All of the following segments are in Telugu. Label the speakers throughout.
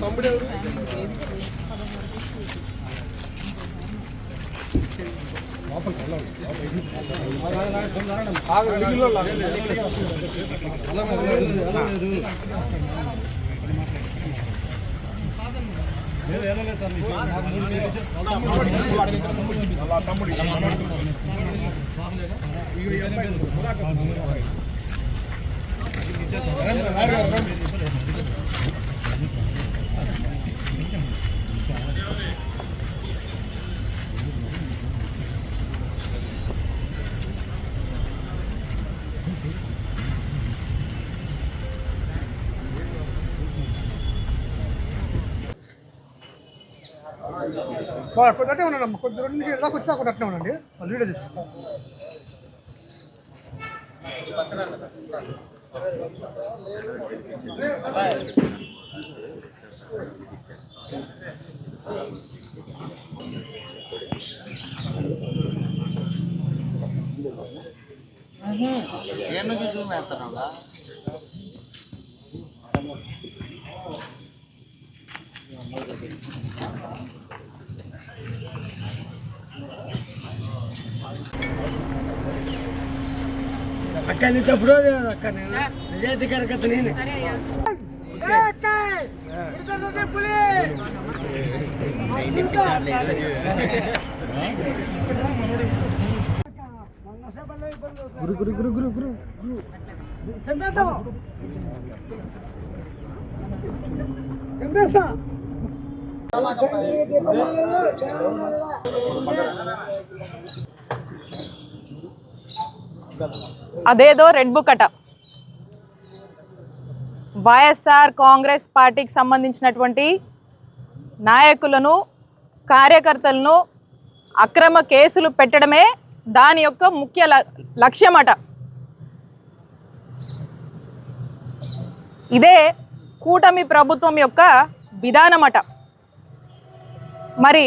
Speaker 1: తమ్ముడు తమ్ముడు అట్టే ఉన్నాడు కొద్ది రెండు నుంచి ఇలా వచ్చినా కూడా అట్నే ఉండండి. వీడియో తీసి
Speaker 2: ఏ నుంచి జూమ్ వేస్తారా
Speaker 3: అక్క నిన్నప్పుడు అక్క నేను నిజాయితీ కరకత్త నేను గురు గురు గురు గురు గురు గురు చంపేద్దాం చంపేస్తా
Speaker 4: అదేదో రెడ్ బుక్ అట. వైఎస్ఆర్ కాంగ్రెస్ పార్టీకి సంబంధించినటువంటి నాయకులను కార్యకర్తలను అక్రమ కేసులు పెట్టడమే దాని యొక్క ముఖ్య ల- లక్ష్యమట. ఇదే కూటమి ప్రభుత్వం యొక్క విధానమట. మరి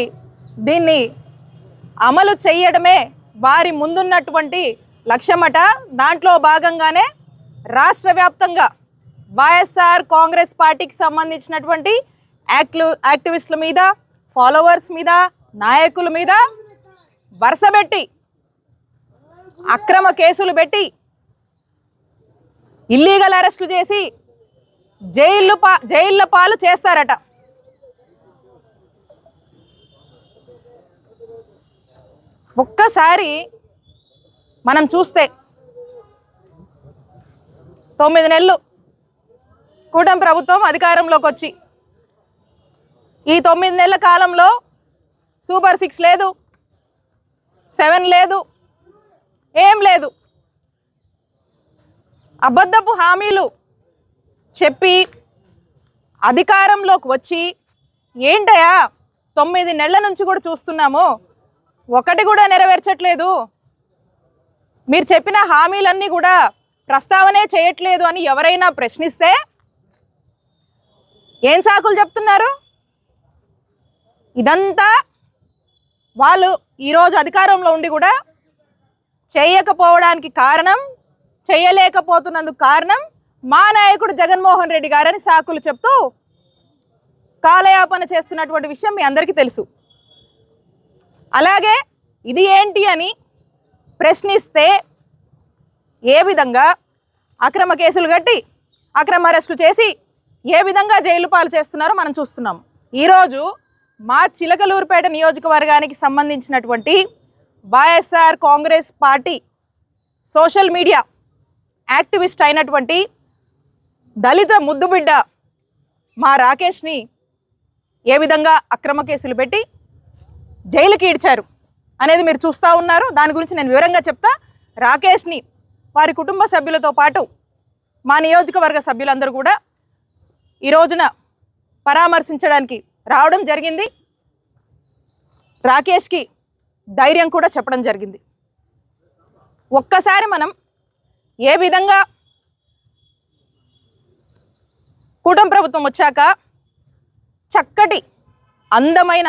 Speaker 4: దీన్ని అమలు చేయడమే వారి ముందున్నటువంటి లక్ష్యమట. దాంట్లో భాగంగానే రాష్ట్ర వ్యాప్తంగా వైఎస్ఆర్ కాంగ్రెస్ పార్టీకి సంబంధించినటువంటి యాక్టివ్ యాక్టివిస్టుల మీద ఫాలోవర్స్ మీద నాయకుల మీద వరుసబెట్టి అక్రమ కేసులు పెట్టి ఇల్లీగల్ అరెస్టులు చేసి జైళ్ళు పా జైళ్ళ పాలు చేస్తారట. ఒక్కసారి మనం చూస్తే తొమ్మిది నెలలు కూటమి ప్రభుత్వం అధికారంలోకి వచ్చి. ఈ తొమ్మిది నెలల కాలంలో సూపర్ సిక్స్ లేదు సెవెన్ లేదు ఏం లేదు. అబద్ధపు హామీలు చెప్పి అధికారంలోకి వచ్చి ఏంటయా తొమ్మిది నెలల నుంచి కూడా చూస్తున్నాము ఒకటి కూడా నెరవేర్చట్లేదు. మీరు చెప్పిన హామీలన్నీ కూడా ప్రస్తావనే చేయట్లేదు అని ఎవరైనా ప్రశ్నిస్తే ఏం సాకులు చెప్తున్నారు? ఇదంతా వాళ్ళు ఈరోజు అధికారంలో ఉండి కూడా చేయకపోవడానికి కారణం చేయలేకపోతున్నందుకు కారణం మా నాయకుడు జగన్మోహన్ రెడ్డి గారని సాకులు చెప్తూ కాలయాపన చేస్తున్నటువంటి విషయం మీ అందరికీ తెలుసు. అలాగే ఇది ఏంటి అని ప్రశ్నిస్తే ఏ విధంగా అక్రమ కేసులు కట్టి అక్రమ అరెస్టులు చేసి ఏ విధంగా జైలు పాలు చేస్తున్నారో మనం చూస్తున్నాం. ఈరోజు మా చిలకలూరుపేట నియోజకవర్గానికి సంబంధించినటువంటి YSR Congress party social media activist అయినటువంటి దళిత ముద్దుబిడ్డ మా రాకేష్ని ఏ విధంగా అక్రమ కేసులు పెట్టి జైలుకి ఈడ్చారు. అనేది మీరు చూస్తూ ఉన్నారు. దాని గురించి నేను వివరంగా చెప్తా. రాకేష్ని వారి కుటుంబ సభ్యులతో పాటు మా నియోజకవర్గ సభ్యులందరూ కూడా ఈ రోజున పరామర్శించడానికి రావడం జరిగింది. రాకేష్కి ధైర్యం కూడా చెప్పడం జరిగింది. ఒక్కసారి మనం ఏ విధంగా కూటమి ప్రభుత్వం వచ్చాక చక్కటి అందమైన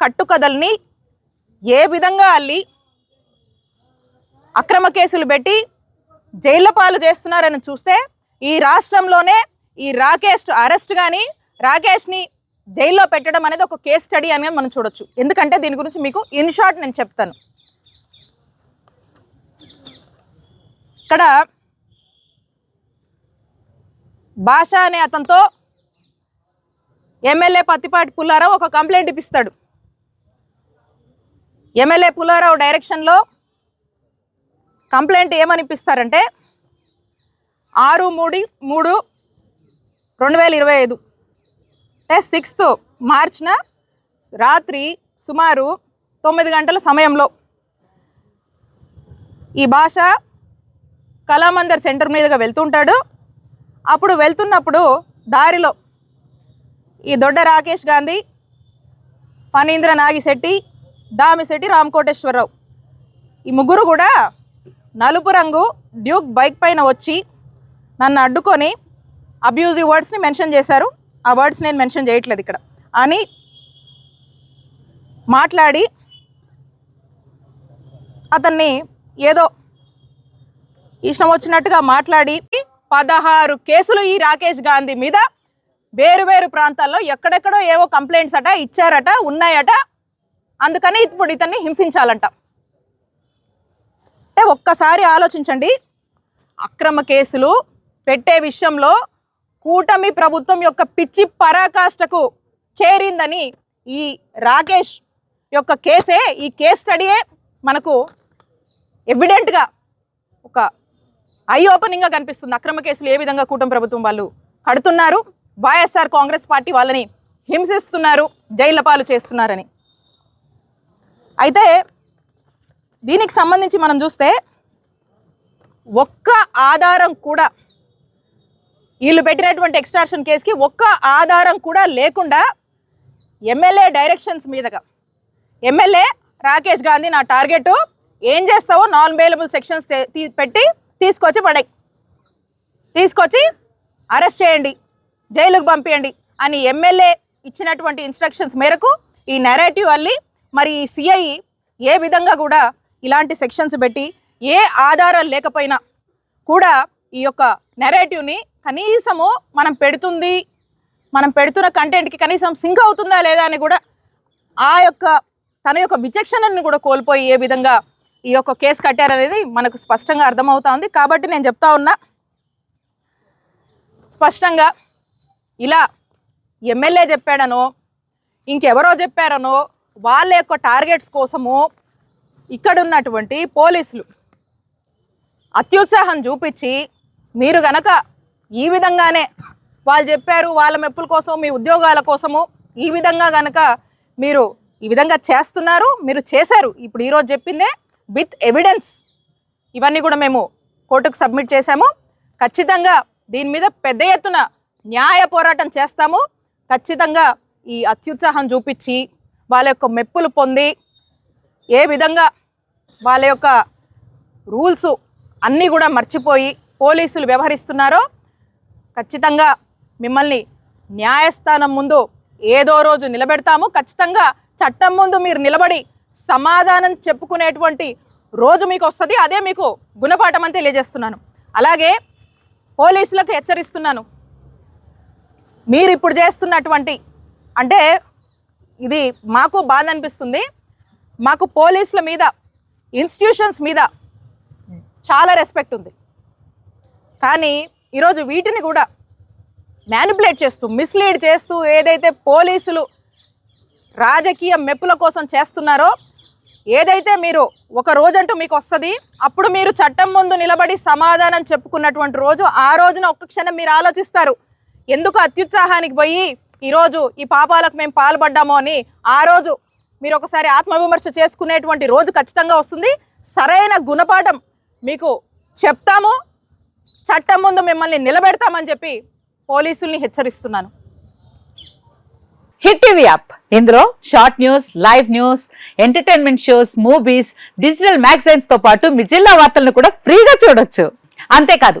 Speaker 4: కట్టుకథల్ని ఏ విధంగా అల్లి అక్రమ కేసులు పెట్టి జైళ్ళ పాలు చేస్తున్నారని చూస్తే ఈ రాష్ట్రంలోనే ఈ రాకేష్ అరెస్ట్ కానీ రాకేష్ని జైల్లో పెట్టడం అనేది ఒక కేస్ స్టడీ అని మనం చూడొచ్చు. ఎందుకంటే దీని గురించి మీకు ఇన్ షార్ట్ నేను చెప్తాను. ఇక్కడ భాష అనే అతనితో ఎమ్మెల్యే పత్తిపాటి పుల్లారావు ఒక కంప్లైంట్ ఇప్పిస్తాడు. ఎమ్మెల్యే పుల్లారావు డైరెక్షన్లో కంప్లైంట్ ఏమనిపిస్తారంటే ఆరు మూడు మూడు రెండు వేల ఇరవై ఐదు. అంటే సిక్స్త్ మార్చిన రాత్రి సుమారు తొమ్మిది గంటల సమయంలో ఈ భాష కళామందర్ సెంటర్ మీదుగా వెళ్తుంటాడు. అప్పుడు వెళ్తున్నప్పుడు దారిలో ఈ దొడ్డ రాకేష్ గాంధీ ఫణీంద్ర నాగిశెట్టి దామిశెట్టి రామకోటేశ్వరరావు. ఈ ముగ్గురు కూడా నలుపు రంగు డ్యూక్ బైక్ పైన వచ్చి నన్ను అడ్డుకొని అబ్యూజివ్ వర్డ్స్ని మెన్షన్ చేశారు. ఆ వర్డ్స్ నేను మెన్షన్ చేయట్లేదు ఇక్కడ. అని మాట్లాడి అతన్ని ఏదో ఇష్టం వచ్చినట్టుగా మాట్లాడి పదహారు కేసులు ఈ రాకేష్ గాంధీ మీద వేరు వేరు ప్రాంతాల్లో ఎక్కడెక్కడో ఏవో కంప్లైంట్స్ అట ఇచ్చారట ఉన్నాయట. అందుకని ఇప్పుడు ఇతన్ని హింసించాలంట. అంటే ఒక్కసారి ఆలోచించండి. అక్రమ కేసులు పెట్టే విషయంలో కూటమి ప్రభుత్వం యొక్క పిచ్చి పరాకాష్ఠకు చేరిందని ఈ రాకేష్ యొక్క కేసే ఈ కేస్ స్టడీయే మనకు ఎవిడెంట్గా ఒక ఐ ఓపెనింగ్గా కనిపిస్తుంది. అక్రమ కేసులు ఏ విధంగా కూటమి ప్రభుత్వం వాళ్ళు కడుతున్నారు? వైఎస్ఆర్ కాంగ్రెస్ పార్టీ వాళ్ళని హింసిస్తున్నారు జైళ్ళ పాలు చేస్తున్నారని. అయితే దీనికి సంబంధించి మనం చూస్తే ఒక్క ఆధారం కూడా వీళ్ళు పెట్టినటువంటి ఎక్స్ట్రాక్షన్ కేసుకి ఒక్క ఆధారం కూడా లేకుండా ఎమ్మెల్యే డైరెక్షన్స్ మీదగా ఎమ్మెల్యే రాకేష్ గాంధీ నా టార్గెట్ ఏం చేస్తావో నాన్ అవైలబుల్ సెక్షన్స్ పెట్టి తీసుకొచ్చి పడాయి. తీసుకొచ్చి అరెస్ట్ చేయండి. జైలుకు పంపించండి అని ఎమ్మెల్యే ఇచ్చినటువంటి ఇన్స్ట్రక్షన్స్ మేరకు ఈ నెరేటివ్ అల్లి మరి ఈ సిఐ ఏ విధంగా కూడా ఇలాంటి సెక్షన్స్ పెట్టి ఏ ఆధారాలు లేకపోయినా కూడా ఈ యొక్క నెరేటివ్ని కనీసము మనం పెడుతుంది మనం పెడుతున్న కంటెంట్కి కనీసం సింక్ అవుతుందా లేదా అని కూడా ఆ యొక్క తన యొక్క విచక్షణను కూడా కోల్పోయి ఏ విధంగా ఈ యొక్క కేసు కట్టారనేది మనకు స్పష్టంగా అర్థమవుతా ఉంది. కాబట్టి నేను చెప్తా ఉన్నా స్పష్టంగా ఇలా ఎమ్మెల్యే చెప్పాడనో ఇంకెవరో చెప్పారనో వాళ్ళ యొక్క టార్గెట్స్ కోసము ఇక్కడ ఉన్నటువంటి పోలీసులు అత్యుత్సాహం చూపించి మీరు గనక ఈ విధంగానే వాళ్ళు చెప్పారు వాళ్ళ మెప్పుల కోసం మీ ఉద్యోగాల కోసము ఈ విధంగా గనక మీరు ఈ విధంగా చేస్తున్నారు మీరు చేశారు. ఇప్పుడు ఈరోజు చెప్పిందే విత్ ఎవిడెన్స్. ఇవన్నీ కూడా మేము కోర్టుకు సబ్మిట్ చేశాము. ఖచ్చితంగా దీని మీద పెద్ద ఎత్తున న్యాయ పోరాటం చేస్తాము. ఖచ్చితంగా ఈ అత్యుత్సాహం చూపించి వాళ్ళ యొక్క మెప్పులు పొంది ఏ విధంగా వాళ్ళ యొక్క రూల్స్ అన్నీ కూడా మర్చిపోయి పోలీసులు వ్యవహరిస్తున్నారో ఖచ్చితంగా మిమ్మల్ని న్యాయస్థానం ముందు ఏదో రోజు నిలబెడతాము. ఖచ్చితంగా చట్టం ముందు మీరు నిలబడి సమాధానం చెప్పుకునేటువంటి రోజు మీకు వస్తుంది. అదే మీకు గుణపాఠం అని తెలియజేస్తున్నాను. అలాగే పోలీసులకు హెచ్చరిస్తున్నాను. మీరు ఇప్పుడు చేస్తున్నటువంటి అంటే ఇది మాకు బాధ అనిపిస్తుంది. మాకు పోలీసుల మీద ఇన్స్టిట్యూషన్స్ మీద చాలా రెస్పెక్ట్ ఉంది. కానీ ఈరోజు వీటిని కూడా మ్యానిపులేట్ చేస్తూ మిస్లీడ్ చేస్తూ ఏదైతే పోలీసులు రాజకీయ మెప్పుల కోసం చేస్తున్నారో ఏదైతే మీరు ఒక రోజంటూ మీకు వస్తుంది అప్పుడు మీరు చట్టం ముందు నిలబడి సమాధానం చెప్పుకున్నటువంటి రోజు ఆ రోజున ఒక్క క్షణం మీరు ఆలోచిస్తారు. ఎందుకు అత్యుత్సాహానికి పోయి ఈరోజు ఈ పాపాలకు మేము పాల్పడ్డామో అని ఆ రోజు మీరు ఒకసారి ఆత్మవిమర్శ చేసుకునేటువంటి రోజు ఖచ్చితంగా వస్తుంది. సరైన గుణపాఠం మీకు చెప్తాము. చట్టం ముందు మిమ్మల్ని నిలబెడతామని చెప్పి పోలీసుల్ని హెచ్చరిస్తున్నాను.
Speaker 2: Hit TV app. ఇందులో short news live news entertainment shows movies digital మ్యాగజైన్స్తో పాటు మీ జిల్లా వార్తలను కూడా ఫ్రీగా చూడొచ్చు. అంతేకాదు